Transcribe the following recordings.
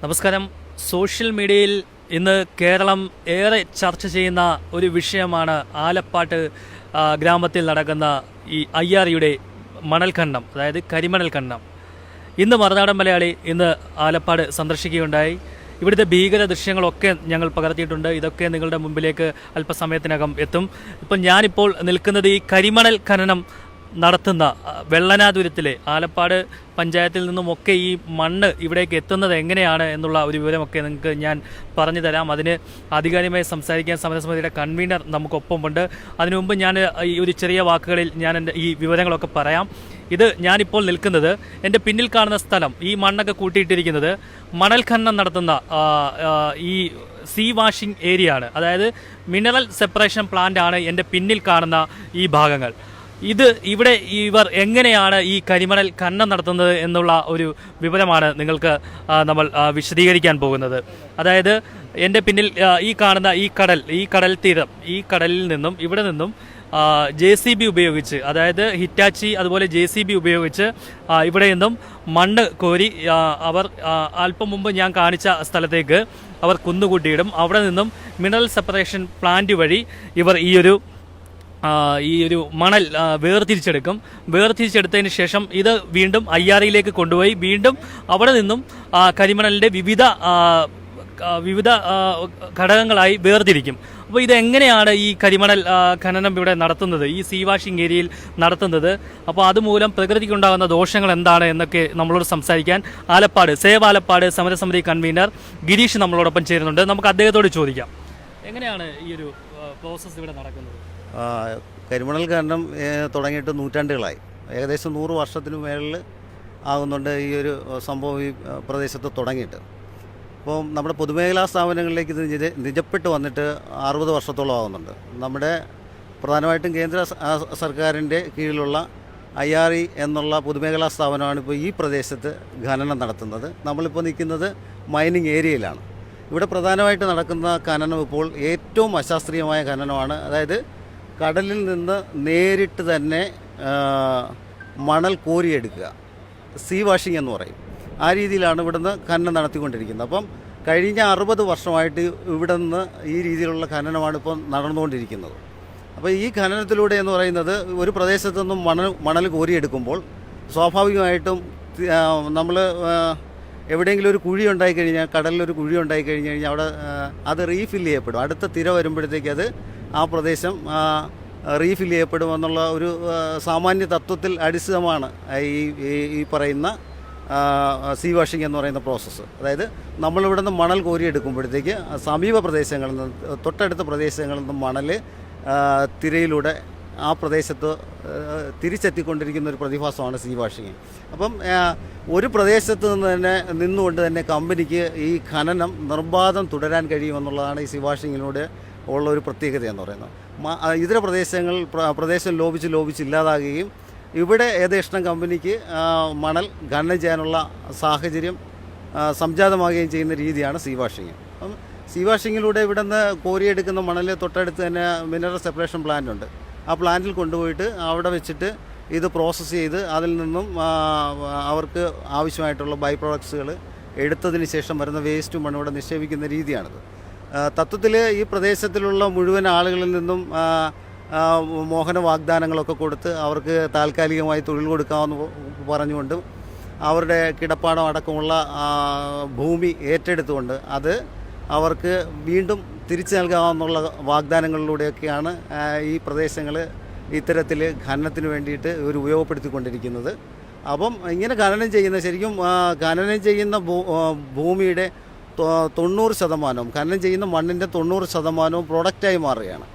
നമസ്കാരം. സോഷ്യൽ മീഡിയയിൽ ഇന്ന് കേരളം ഏറെ ചർച്ച ചെയ്യുന്ന ഒരു വിഷയമാണ് ആലപ്പാട്ട് ഗ്രാമത്തിൽ നടക്കുന്ന ഈ അയ്യാറിയുടെ മണൽഖണ്ഡം അതായത് കരിമണൽ ഖണ്ഡം ഇന്ന് മറുനാടൻ മലയാളി ഇന്ന് ആലപ്പാട് സന്ദർശിക്കുകയുണ്ടായി. ഇവിടുത്തെ ഭീകര ദൃശ്യങ്ങളൊക്കെ ഞങ്ങൾ പകർത്തിയിട്ടുണ്ട്. ഇതൊക്കെ നിങ്ങളുടെ മുമ്പിലേക്ക് അല്പസമയത്തിനകം എത്തും. ഇപ്പം ഞാനിപ്പോൾ നിൽക്കുന്നത് ഈ കരിമണൽ ഖനനം നടത്തുന്ന വെള്ളനാതുരത്തിലെ ആലപ്പാട് പഞ്ചായത്തിൽ നിന്നുമൊക്കെ ഈ മണ്ണ് ഇവിടേക്ക് എത്തുന്നത് എങ്ങനെയാണ് എന്നുള്ള ഒരു വിവരമൊക്കെ നിങ്ങൾക്ക് ഞാൻ പറഞ്ഞു തരാം. അതിന് ആധികാരികമായി സംസാരിക്കാൻ സമരസമിതിയുടെ കൺവീനർ നമുക്കൊപ്പമുണ്ട്. അതിനു മുമ്പ് ഞാൻ ഈ ഒരു ചെറിയ വാക്കുകളിൽ ഞാൻ എന്റെ ഈ വിവരങ്ങളൊക്കെ പറയാം. ഇത് ഞാനിപ്പോൾ നിൽക്കുന്നത് എന്റെ പിന്നിൽ കാണുന്ന സ്ഥലം ഈ മണ്ണൊക്കെ കൂട്ടിയിട്ടിരിക്കുന്നത് മണൽ ഖനനം നടത്തുന്ന ഈ സീ വാഷിംഗ് ഏരിയ ആണ് അതായത് മിനറൽ സെപ്പറേഷൻ പ്ലാന്റ് ആണ് എന്റെ പിന്നിൽ കാണുന്ന ഈ ഭാഗങ്ങൾ. ഇത് ഇവിടെ ഇവർ എങ്ങനെയാണ് ഈ കരിമണൽ ഖനനം നടത്തുന്നത് എന്നുള്ള ഒരു വിവരമാണ് നിങ്ങൾക്ക് നമ്മൾ വിശദീകരിക്കാൻ പോകുന്നത്. അതായത് എന്റെ പിന്നിൽ ഈ കാണുന്ന ഈ കടൽ ഈ കടൽ തീരം ഈ കടലിൽ നിന്നും ഇവിടെ നിന്നും ജെ സി ബി ഉപയോഗിച്ച് അതായത് ഹിറ്റാച്ചി അതുപോലെ ജെ സി ബി ഉപയോഗിച്ച് ഇവിടെ നിന്നും മണ്ണ് കോരി അവർ അല്പം മുമ്പ് ഞാൻ കാണിച്ച സ്ഥലത്തേക്ക് അവർ കുന്നുകൂട്ടിയിടും. അവിടെ നിന്നും മിനറൽ സെപ്പറേഷൻ പ്ലാന്റ് വഴി ഇവർ ഈ ഒരു ഈ ഒരു മണൽ വേർതിരിച്ചെടുക്കും. വേർതിരിച്ചെടുത്തതിന് ശേഷം ഇത് വീണ്ടും അയ്യാറിയിലേക്ക് കൊണ്ടുപോയി വീണ്ടും അവിടെ നിന്നും കരിമണലിന്റെ വിവിധ വിവിധ ഘടകങ്ങളായി വേർതിരിക്കും. അപ്പോൾ ഇതെങ്ങനെയാണ് ഈ കരിമണൽ ഖനനം ഇവിടെ നടത്തുന്നത്? ഈ സീ വാഷിംഗ് ഏരിയയിൽ നടത്തുന്നത്? അപ്പോൾ അതുമൂലം പ്രകൃതിക്കുണ്ടാകുന്ന ദോഷങ്ങൾ എന്താണ് എന്നൊക്കെ നമ്മളോട് സംസാരിക്കാൻ ആലപ്പാട് സേവ് ആലപ്പാട് സമരസമിതി കൺവീനർ ഗിരീഷ് നമ്മളോടൊപ്പം ചേരുന്നുണ്ട്. നമുക്ക് അദ്ദേഹത്തോട് ചോദിക്കാം. എങ്ങനെയാണ് ഈ ഒരു പ്രോസസ്സ് ഇവിടെ നടക്കുന്നത്? കരിമണൽ ഖനനം തുടങ്ങിയിട്ട് നൂറ്റാണ്ടുകളായി. ഏകദേശം നൂറ് വർഷത്തിന് മേളിൽ ആകുന്നുണ്ട് ഈ ഒരു സംഭവം ഈ പ്രദേശത്ത് തുടങ്ങിയിട്ട്. അപ്പോൾ നമ്മുടെ പൊതുമേഖലാ സ്ഥാപനങ്ങളിലേക്ക് ഇത് നിജ നിജപ്പെട്ട് വന്നിട്ട് അറുപത് വർഷത്തോളം ആകുന്നുണ്ട്. നമ്മുടെ പ്രധാനമായിട്ടും കേന്ദ്ര സർക്കാരിന്റെ കീഴിലുള്ള ഐ ആർ ഇ എന്നുള്ള പൊതുമേഖലാ സ്ഥാപനമാണ് ഇപ്പോൾ ഈ പ്രദേശത്ത് ഖനനം നടത്തുന്നത്. നമ്മളിപ്പോൾ നിൽക്കുന്നത് മൈനിങ് ഏരിയയിലാണ്. ഇവിടെ പ്രധാനമായിട്ട് നടക്കുന്ന ഖനനം ഇപ്പോൾ ഏറ്റവും അശാസ്ത്രീയമായ ഖനനമാണ്. അതായത് കടലിൽ നിന്ന് നേരിട്ട് തന്നെ മണൽ കോരിയെടുക്കുക. സീ വാഷിംഗ് എന്ന് പറയും. ആ രീതിയിലാണ് ഇവിടുന്ന് ഖനനം നടത്തിക്കൊണ്ടിരിക്കുന്നത്. അപ്പം കഴിഞ്ഞ അറുപത് വർഷമായിട്ട് ഇവിടെ നിന്ന് ഈ രീതിയിലുള്ള ഖനനമാണ് ഇപ്പോൾ നടന്നുകൊണ്ടിരിക്കുന്നത്. അപ്പോൾ ഈ ഖനനത്തിലൂടെ എന്ന് പറയുന്നത് ഒരു പ്രദേശത്തു നിന്നും മണൽ മണൽ കോരിയെടുക്കുമ്പോൾ സ്വാഭാവികമായിട്ടും നമ്മൾ എവിടെയെങ്കിലും ഒരു കുഴി ഉണ്ടായിക്കഴിഞ്ഞാൽ കടലിലൊരു കുഴി ഉണ്ടായിക്കഴിഞ്ഞ് കഴിഞ്ഞാൽ അവിടെ അത് റീഫിൽ ചെയ്യപ്പെടും. അടുത്ത തിര വരുമ്പോഴത്തേക്ക് അത് ആ പ്രദേശം റീഫിൽ ചെയ്യപ്പെടുമെന്നുള്ള ഒരു സാമാന്യ തത്വത്തിൽ അടിസ്ഥിതമാണ് ഈ ഈ- പറയുന്ന സീ വാഷിംഗ് എന്ന് പറയുന്ന പ്രോസസ്സ് അതായത് നമ്മളിവിടെ നിന്ന് മണൽ കോരിയെടുക്കുമ്പോഴത്തേക്ക് സമീപ പ്രദേശങ്ങളിൽ നിന്ന് തൊട്ടടുത്ത പ്രദേശങ്ങളിൽ നിന്ന് മണൽ തിരയിലൂടെ ആ പ്രദേശത്ത് തിരിച്ചെത്തിക്കൊണ്ടിരിക്കുന്ന ഒരു പ്രതിഭാസമാണ് സീ വാഷിംഗ്. അപ്പം ഒരു പ്രദേശത്ത് നിന്ന് തന്നെ നിന്നുകൊണ്ട് തന്നെ കമ്പനിക്ക് ഈ ഖനനം നിർബാധം തുടരാൻ കഴിയുമെന്നുള്ളതാണ് ഈ സീ വാഷിങ്ങിലൂടെ ഉള്ള ഒരു പ്രത്യേകതയെന്ന് പറയുന്നത്. ഇതര പ്രദേശങ്ങൾ പ്ര- പ്രദേശം ലോപിച്ച് ലോപിച്ച് ഇല്ലാതാകുകയും ഇവിടെ ഏതേഷ്ടം കമ്പനിക്ക് മണൽ ഖനനം ചെയ്യാനുള്ള സാഹചര്യം സംജാതമാകുകയും ചെയ്യുന്ന രീതിയാണ് സീ വാഷിങ് അപ്പം സീ വാഷിങ്ങിലൂടെ ഇവിടെ നിന്ന് കോരിയെടുക്കുന്ന മണൽ തൊട്ടടുത്ത് തന്നെ മിനറൽ സെപ്പറേഷൻ പ്ലാന്റ് ഉണ്ട്. ആ പ്ലാന്റിൽ കൊണ്ടുപോയിട്ട് അവിടെ വെച്ചിട്ട് ഇത് പ്രോസസ്സ് ചെയ്ത് അതിൽ നിന്നും അവർക്ക് ആവശ്യമായിട്ടുള്ള ബൈ പ്രോഡക്ട്സുകൾ എടുത്തതിന് ശേഷം വരുന്ന വേസ്റ്റ് മണ്ണ് ഇവിടെ നിക്ഷേപിക്കുന്ന രീതിയാണിത്. തത്വത്തിൽ ഈ പ്രദേശത്തിലുള്ള മുഴുവൻ ആളുകളിൽ നിന്നും മോഹന വാഗ്ദാനങ്ങളൊക്കെ കൊടുത്ത് അവർക്ക് താൽക്കാലികമായി തൊഴിൽ കൊടുക്കാമെന്ന് പറഞ്ഞുകൊണ്ട് അവരുടെ കിടപ്പാടം അടക്കമുള്ള ഭൂമി ഏറ്റെടുത്തുകൊണ്ട് അത് അവർക്ക് വീണ്ടും തിരിച്ചു നൽകാമെന്നുള്ള വാഗ്ദാനങ്ങളിലൂടെയൊക്കെയാണ് ഈ പ്രദേശങ്ങൾ ഇത്തരത്തിൽ ഖനനത്തിന് വേണ്ടിയിട്ട് ഇവർ ഉപയോഗപ്പെടുത്തിക്കൊണ്ടിരിക്കുന്നത്. അപ്പം ഇങ്ങനെ ഖനനം ചെയ്യുന്ന ശരിക്കും ഖനനം ചെയ്യുന്ന ഭൂമിയുടെ തൊണ്ണൂറ് ശതമാനവും ഖനനം ചെയ്യുന്ന മണ്ണിന്റെ തൊണ്ണൂറ് ശതമാനവും പ്രൊഡക്റ്റായി മാറുകയാണ്.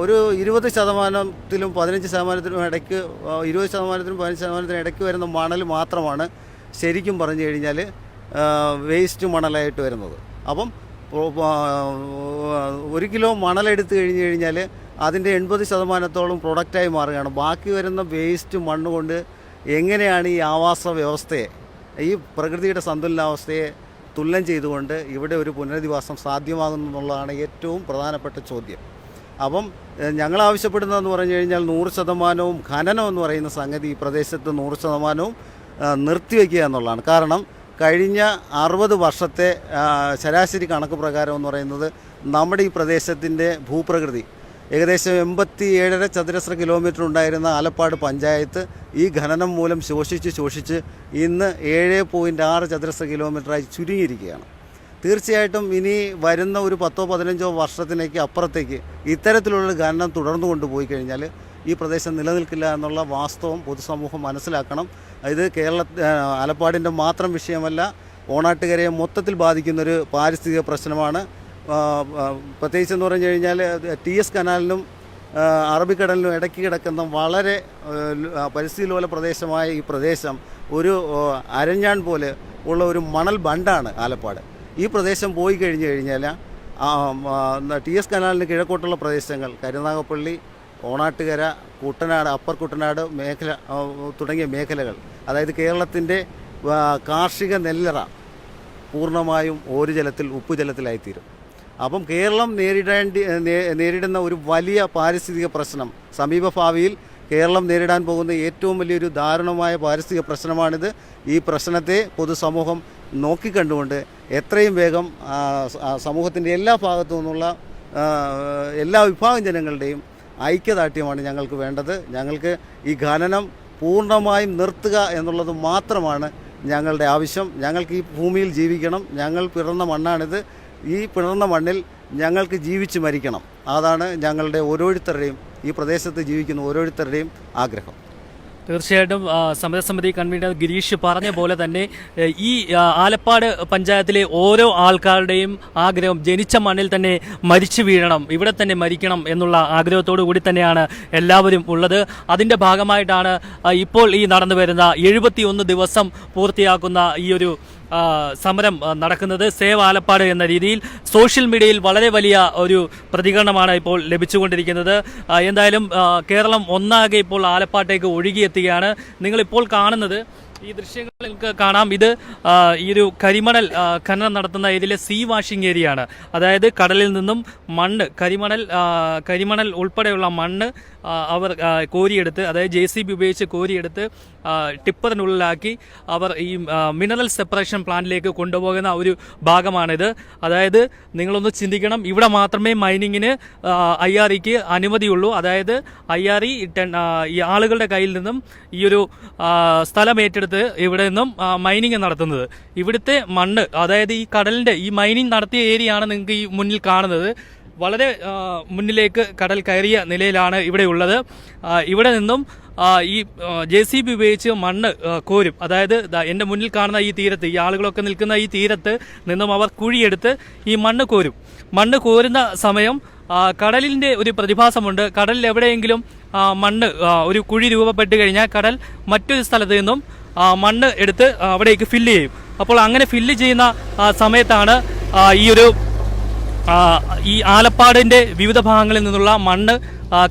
ഒരു ഇരുപത് ശതമാനത്തിലും പതിനഞ്ച് ശതമാനത്തിനും ഇടയ്ക്ക് ഇരുപത് ശതമാനത്തിനും പതിനഞ്ച് ശതമാനത്തിനും ഇടയ്ക്ക് വരുന്ന മണൽ മാത്രമാണ് ശരിക്കും പറഞ്ഞു കഴിഞ്ഞാൽ വേസ്റ്റ് മണലായിട്ട് വരുന്നത്. അപ്പം ഒരു കിലോ മണലെടുത്ത് കഴിഞ്ഞ് കഴിഞ്ഞാൽ അതിന്റെ എൺപത് ശതമാനത്തോളം പ്രൊഡക്റ്റായി മാറുകയാണ്. ബാക്കി വരുന്ന വേസ്റ്റ് മണ്ണ് കൊണ്ട് എങ്ങനെയാണ് ഈ ആവാസ വ്യവസ്ഥയെ ഈ പ്രകൃതിയുടെ സന്തുലനാവസ്ഥയെ തുലനം ചെയ്തുകൊണ്ട് ഇവിടെ ഒരു പുനരധിവാസം സാധ്യമാകുന്നു എന്നുള്ളതാണ് ഏറ്റവും പ്രധാനപ്പെട്ട ചോദ്യം. അപ്പം ഞങ്ങൾ ആവശ്യപ്പെടുന്നതെന്ന് പറഞ്ഞു കഴിഞ്ഞാൽ നൂറ് ശതമാനവും ഖനനം എന്ന് പറയുന്ന സംഗതി ഈ പ്രദേശത്ത് നൂറ് ശതമാനവും നിർത്തിവെക്കുക എന്നുള്ളതാണ്. കാരണം കഴിഞ്ഞ അറുപത് വർഷത്തെ ശരാശരി കണക്ക് പ്രകാരം എന്ന് പറയുന്നത് നമ്മുടെ ഈ പ്രദേശത്തിന്റെ ഭൂപ്രകൃതി ഏകദേശം എൺപത്തി ഏഴര ചതുരശ്ര കിലോമീറ്റർ ഉണ്ടായിരുന്ന ആലപ്പാട് പഞ്ചായത്ത് ഈ ഖനനം മൂലം ശോഷിച്ച് ശോഷിച്ച് ഇന്ന് ഏഴ് പോയിന്റ് ആറ് ചതുരശ്ര കിലോമീറ്ററായി ചുരുങ്ങിയിരിക്കുകയാണ്. തീർച്ചയായിട്ടും ഇനി വരുന്ന ഒരു പത്തോ പതിനഞ്ചോ വർഷത്തിലേക്ക് അപ്പുറത്തേക്ക് ഇത്തരത്തിലുള്ള ഖനനം തുടർന്നു കൊണ്ടുപോയി കഴിഞ്ഞാൽ ഈ പ്രദേശം നിലനിൽക്കില്ല എന്നുള്ള വാസ്തവം പൊതുസമൂഹം മനസ്സിലാക്കണം. ഇത് കേരള ആലപ്പാടിന്റെ മാത്രം വിഷയമല്ല ഓണാട്ടുകരയെ മൊത്തത്തിൽ ബാധിക്കുന്നൊരു പാരിസ്ഥിതിക പ്രശ്നമാണ്. പ്രത്യേകിച്ച് എന്ന് പറഞ്ഞു കഴിഞ്ഞാൽ ടി എസ് കനാലിനും അറബിക്കടലിനും ഇടയ്ക്ക് കിടക്കുന്ന വളരെ ആ, പരിസ്ഥിതി ലോല പ്രദേശമായ ഈ പ്രദേശം ഒരു അരഞ്ഞാൺ പോലെ ഉള്ള ഒരു മണൽ ബണ്ടാണ് ആലപ്പാട്. ഈ പ്രദേശം പോയി കഴിഞ്ഞു കഴിഞ്ഞാൽ ടി എസ് കനാലിന് കിഴക്കോട്ടുള്ള പ്രദേശങ്ങൾ കരുനാഗപ്പള്ളി ഓണാട്ടുകര കുട്ടനാട് അപ്പർ കുട്ടനാട് മേഖല തുടങ്ങിയ മേഖലകൾ അതായത് കേരളത്തിന്റെ കാർഷിക നെല്ലറ പൂർണമായും ഓരു ജലത്തിൽ ഉപ്പുജലത്തിലായിത്തീരും. അപ്പം കേരളം നേരിടേണ്ടി നേരിടുന്ന ഒരു വലിയ പാരിസ്ഥിതിക പ്രശ്നം സമീപഭാവിയിൽ കേരളം നേരിടാൻ പോകുന്ന ഏറ്റവും വലിയൊരു ദാരുണമായ പാരിസ്ഥിതിക പ്രശ്നമാണിത്. ഈ പ്രശ്നത്തെ പൊതുസമൂഹം നോക്കിക്കണ്ടുകൊണ്ട് എത്രയും വേഗം സമൂഹത്തിന്റെ എല്ലാ ഭാഗത്തു നിന്നുള്ള എല്ലാ വിഭാഗം ജനങ്ങളുടെയും ഐക്യദാർഢ്യമാണ് ഞങ്ങൾക്ക് വേണ്ടത്. ഞങ്ങൾക്ക് ഈ ഖനനം പൂർണമായും നിർത്തുക എന്നുള്ളത് മാത്രമാണ് ഞങ്ങളുടെ ആവശ്യം. ഞങ്ങൾക്ക് ഈ ഭൂമിയിൽ ജീവിക്കണം. ഞങ്ങൾ പിറന്ന മണ്ണാണിത്. ഈ പിണർന്ന മണ്ണിൽ ഞങ്ങൾക്ക് ജീവിച്ച് മരിക്കണം. അതാണ് ഞങ്ങളുടെ ഓരോരുത്തരുടെയും ഈ പ്രദേശത്ത് ജീവിക്കുന്ന ഓരോരുത്തരുടെയും ആഗ്രഹം. തീർച്ചയായിട്ടും സമരസമിതി കൺവീനർ ഗിരീഷ് പറഞ്ഞ പോലെ തന്നെ ഈ ആലപ്പാട് പഞ്ചായത്തിലെ ഓരോ ആൾക്കാരുടെയും ആഗ്രഹം ജനിച്ച മണ്ണിൽ തന്നെ മരിച്ചു വീഴണം ഇവിടെ തന്നെ മരിക്കണം എന്നുള്ള ആഗ്രഹത്തോടു കൂടി തന്നെയാണ് എല്ലാവരും ഉള്ളത്. അതിന്റെ ഭാഗമായിട്ടാണ് ഇപ്പോൾ ഈ നടന്നു വരുന്ന എഴുപത്തിയൊന്ന് ദിവസം പൂർത്തിയാക്കുന്ന ഈ ഒരു സമരം നടക്കുന്നത് സേവ് ആലപ്പാട് എന്ന രീതിയിൽ സോഷ്യൽ മീഡിയയിൽ വളരെ വലിയ ഒരു പ്രതികരണമാണ് ഇപ്പോൾ ലഭിച്ചുകൊണ്ടിരിക്കുന്നത്. എന്തായാലും കേരളം ഒന്നാകെ ഇപ്പോൾ ആലപ്പാട്ടേക്ക് ഒഴുകിയെത്തുകയാണ്. നിങ്ങളിപ്പോൾ കാണുന്നത് ഈ ദൃശ്യങ്ങൾ നിങ്ങൾക്ക് കാണാം. ഇത് ഈ ഒരു കരിമണൽ ഖനനം നടത്തുന്ന ഇതിലെ സീ വാഷിംഗ് ഏരിയ ആണ് അതായത് കടലിൽ നിന്നും മണ്ണ് കരിമണൽ കരിമണൽ ഉൾപ്പെടെയുള്ള മണ്ണ് അവർ കോരിയെടുത്ത് അതായത് ജെ സി ബി ഉപയോഗിച്ച് കോരിയെടുത്ത് ടിപ്പറിനുള്ളിലാക്കി അവർ ഈ മിനറൽ സെപ്പറേഷൻ പ്ലാന്റിലേക്ക് കൊണ്ടുപോകുന്ന ഒരു ഭാഗമാണിത്. അതായത് നിങ്ങളൊന്ന് ചിന്തിക്കണം. ഇവിടെ മാത്രമേ മൈനിങ്ങിന് ഐ ആർ ഇക്ക് അനുമതിയുള്ളൂ. അതായത് ഐ ആർ ഇ ഈ ആളുകളുടെ കയ്യിൽ നിന്നും ഈ ഒരു സ്ഥലം ഏറ്റെടുത്ത് ഇവിടെ നിന്നും മൈനിങ് നടത്തുന്നത്. ഇവിടുത്തെ മണ്ണ് അതായത് ഈ കടലിന്റെ ഈ മൈനിങ് നടത്തിയ ഏരിയ ആണ് നിങ്ങൾക്ക് ഈ മുന്നിൽ കാണുന്നത്. വളരെ മുന്നിലേക്ക് കടൽ കയറിയ നിലയിലാണ് ഇവിടെ ഉള്ളത്. ഇവിടെ നിന്നും ഈ ജെ സി ബി ഉപയോഗിച്ച് മണ്ണ് കോരും. അതായത് എന്റെ മുന്നിൽ കാണുന്ന ഈ തീരത്ത് ഈ ആളുകളൊക്കെ നിൽക്കുന്ന ഈ തീരത്ത് നിന്നും അവർ കുഴിയെടുത്ത് ഈ മണ്ണ് കോരും. മണ്ണ് കോരുന്ന സമയം കടലിന്റെ ഒരു പ്രതിഭാസമുണ്ട്. കടലിൽ എവിടെയെങ്കിലും മണ്ണ് ഒരു കുഴി രൂപപ്പെട്ട് കഴിഞ്ഞാൽ കടൽ മറ്റൊരു സ്ഥലത്ത് നിന്നും മണ്ണ് എടുത്ത് അവിടേക്ക് ഫില്ല് ചെയ്യും. അപ്പോൾ അങ്ങനെ ഫില്ല് ചെയ്യുന്ന സമയത്താണ് ഈ ഒരു ഈ ആലപ്പാടിന്റെ വിവിധ ഭാഗങ്ങളിൽ നിന്നുള്ള മണ്ണ്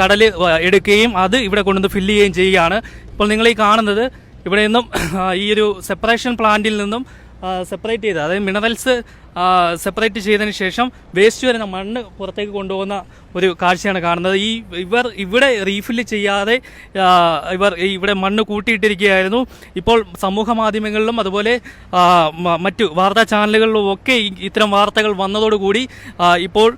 കടൽ എടുക്കുകയും അത് ഇവിടെ കൊണ്ടുവന്ന് ഫില്ല് ചെയ്യുകയും ചെയ്യുകയാണ്. ഇപ്പോൾ നിങ്ങൾ ഈ കാണുന്നത് ഇവിടെ നിന്നും ഈ ഒരു സെപ്പറേഷൻ പ്ലാന്റിൽ നിന്നും സെപ്പറേറ്റ് ചെയ്ത് അതായത് മിനറൽസ് സെപ്പറേറ്റ് ചെയ്തതിന് ശേഷം വേസ്റ്റ് വരുന്ന മണ്ണ് പുറത്തേക്ക് കൊണ്ടുപോകുന്ന ഒരു കാഴ്ചയാണ് കാണുന്നത്. ഈ ഇവർ ഇവിടെ റീഫില്ല് ചെയ്യാതെ ഇവർ ഇവിടെ മണ്ണ് കൂട്ടിയിട്ടിരിക്കുകയായിരുന്നു. ഇപ്പോൾ സമൂഹ മാധ്യമങ്ങളിലും അതുപോലെ മറ്റു വാർത്താ ചാനലുകളിലും ഒക്കെ ഇത്തരം വാർത്തകൾ വന്നതോടുകൂടി ഇപ്പോൾ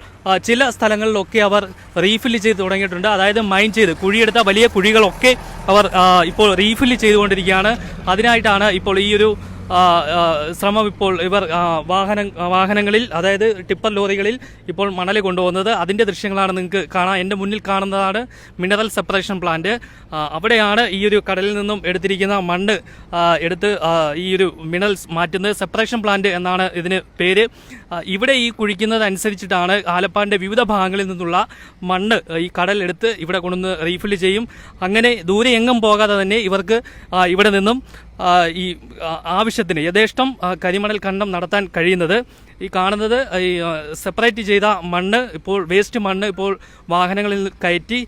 ചില സ്ഥലങ്ങളിലൊക്കെ അവർ റീഫില്ല് ചെയ്ത് തുടങ്ങിയിട്ടുണ്ട്. അതായത് മൈൻ ചെയ്ത് കുഴിയെടുത്ത വലിയ കുഴികളൊക്കെ അവർ ഇപ്പോൾ റീഫില്ല് ചെയ്തുകൊണ്ടിരിക്കുകയാണ്. അതിനായിട്ടാണ് ഇപ്പോൾ ഈ ഒരു ശ്രമം ഇപ്പോൾ ഇവർ വാഹന വാഹനങ്ങളിൽ അതായത് ടിപ്പർ ലോറികളിൽ ഇപ്പോൾ മണൽ കൊണ്ടുപോകുന്നത്. അതിന്റെ ദൃശ്യങ്ങളാണ് നിങ്ങൾക്ക് കാണാം. എന്റെ മുന്നിൽ കാണുന്നതാണ് മിനറൽ സെപ്പറേഷൻ പ്ലാന്റ്. അവിടെയാണ് ഈ ഒരു കടലിൽ നിന്നും എടുത്തിരിക്കുന്ന മണ്ണ് എടുത്ത് ഈ ഒരു മിനറൽസ് മാറ്റുന്നത്. സെപ്പറേഷൻ പ്ലാന്റ് എന്നാണ് ഇതിന് പേര്. ഇവിടെ ഈ കുഴിക്കുന്നത് അനുസരിച്ചിട്ടാണ് ആലപ്പാടിന്റെ വിവിധ ഭാഗങ്ങളിൽ നിന്നുള്ള മണ്ണ് ഈ കടലെടുത്ത് ഇവിടെ കൊണ്ടുവന്ന് റീഫിൽ ചെയ്യും. അങ്ങനെ ദൂരെ എങ്ങും പോകാതെ തന്നെ ഇവർക്ക് ഇവിടെ നിന്നും ഈ ആവശ്യത്തിന് യഥേഷ്ടം കരിമണൽ ഖണ്ഡം നടത്താൻ കഴിയുന്നത്. ഈ കാണുന്നത് ഈ സെപ്പറേറ്റ് ചെയ്ത മണ്ണ് ഇപ്പോൾ വേസ്റ്റ് മണ്ണ് ഇപ്പോൾ വാഹനങ്ങളിൽ കയറ്റി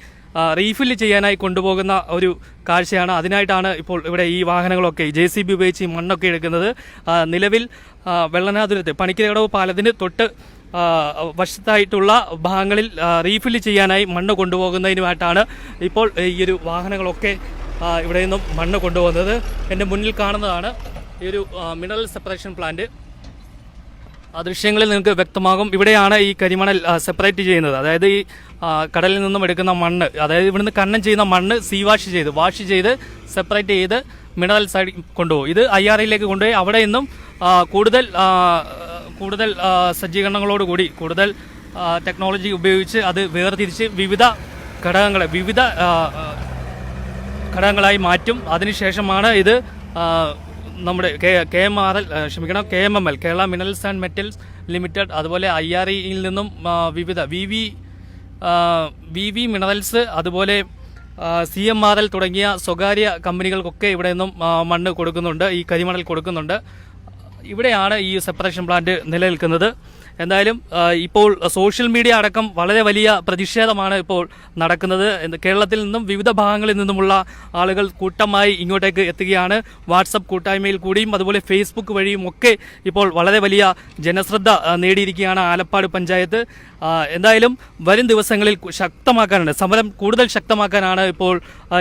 റീഫില്ല് ചെയ്യാനായി കൊണ്ടുപോകുന്ന ഒരു കാഴ്ചയാണ്. അതിനായിട്ടാണ് ഇപ്പോൾ ഇവിടെ ഈ വാഹനങ്ങളൊക്കെ ജെ സി ബി ഉപയോഗിച്ച് മണ്ണൊക്കെ എടുക്കുന്നത്. നിലവിൽ വെള്ളനാതുരത്ത് പണിക്കരകടവ് പാലത്തിന് തൊട്ട് വശത്തായിട്ടുള്ള ഭാഗങ്ങളിൽ റീഫില്ല് ചെയ്യാനായി മണ്ണ് കൊണ്ടുപോകുന്നതിനുമായിട്ടാണ് ഇപ്പോൾ ഈ ഒരു വാഹനങ്ങളൊക്കെ ഇവിടെ നിന്നും മണ്ണ് കൊണ്ടുപോകുന്നത്. എന്റെ മുന്നിൽ കാണുന്നതാണ് ഈ ഒരു മിനറൽ സെപ്പറേഷൻ പ്ലാന്റ്. ദൃശ്യങ്ങളിൽ നിങ്ങൾക്ക് വ്യക്തമാകും. ഇവിടെയാണ് ഈ കരിമണൽ സെപ്പറേറ്റ് ചെയ്യുന്നത്. അതായത് ഈ കടലിൽ നിന്നും എടുക്കുന്ന മണ്ണ് അതായത് ഇവിടുന്ന് കണ്ണം ചെയ്യുന്ന മണ്ണ് സീ വാഷ് ചെയ്ത് വാഷ് ചെയ്ത് സെപ്പറേറ്റ് ചെയ്ത് മിനറൽ സൈഡ് കൊണ്ടുപോകും. ഇത് ഐ ആർ ഐയിലേക്ക് കൊണ്ടുപോയി. അവിടെ നിന്നും കൂടുതൽ കൂടുതൽ സജ്ജീകരണങ്ങളോട് സജ്ജീകരണങ്ങളോടുകൂടി കൂടുതൽ ടെക്നോളജി ഉപയോഗിച്ച് അത് വേർതിരിച്ച് വിവിധ ഘടകങ്ങളെ വിവിധ ഘടകങ്ങളായി മാറ്റും. അതിനുശേഷമാണ് ഇത് നമ്മുടെ K K M R L ക്ഷമിക്കണം K M M L Kerala minerals and metals limited അതുപോലെ ഐ ആർ ഇയിൽ നിന്നും വിവിധ V V V V minerals അതുപോലെ സി എം ആർ എൽ തുടങ്ങിയ സ്വകാര്യ കമ്പനികൾക്കൊക്കെ ഇവിടെ നിന്നും മണ്ണ് കൊടുക്കുന്നുണ്ട് ഈ കരിമണൽ കൊടുക്കുന്നുണ്ട്. ഇവിടെയാണ് ഈ സെപ്പറേഷൻ പ്ലാന്റ് നിലനിൽക്കുന്നത്. എന്തായാലും ഇപ്പോൾ സോഷ്യൽ മീഡിയ അടക്കം വളരെ വലിയ പ്രതിഷേധമാണ് ഇപ്പോൾ നടക്കുന്നത്. കേരളത്തിൽ നിന്നും വിവിധ ഭാഗങ്ങളിൽ നിന്നുമുള്ള ആളുകൾ കൂട്ടമായി ഇങ്ങോട്ടേക്ക് എത്തുകയാണ്. വാട്സപ്പ് കൂട്ടായ്മയിൽ കൂടിയും അതുപോലെ ഫേസ്ബുക്ക് വഴിയും ഒക്കെ ഇപ്പോൾ വളരെ വലിയ ജനശ്രദ്ധ നേടിയിരിക്കുകയാണ് ആലപ്പാട് പഞ്ചായത്ത്. എന്തായാലും വരും ദിവസങ്ങളിൽ ശക്തമാക്കാനാണ് സമരം കൂടുതൽ ശക്തമാക്കാനാണ് ഇപ്പോൾ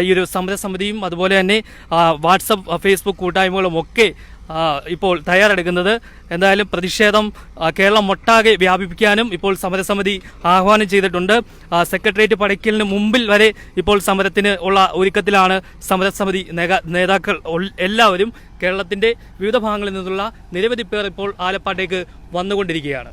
ഈ ഒരു സമരസമിതിയും അതുപോലെ തന്നെ വാട്സപ്പ് ഫേസ്ബുക്ക് കൂട്ടായ്മകളും ഒക്കെ ഇപ്പോൾ തയ്യാറെടുക്കുന്നത്. എന്തായാലും പ്രതിഷേധം കേരളം ഒട്ടാകെ വ്യാപിപ്പിക്കാനും ഇപ്പോൾ സമരസമിതി ആഹ്വാനം ചെയ്തിട്ടുണ്ട്. സെക്രട്ടേറിയറ്റ് പടയ്ക്കലിന് മുമ്പിൽ വരെ ഇപ്പോൾ സമരത്തിന് ഉള്ള ഒരുക്കത്തിലാണ് സമരസമിതി നേതാക്കൾ എല്ലാവരും. കേരളത്തിന്റെ വിവിധ ഭാഗങ്ങളിൽ നിന്നുള്ള നിരവധി പേർ ഇപ്പോൾ ആലപ്പാട്ടേക്ക് വന്നുകൊണ്ടിരിക്കുകയാണ്.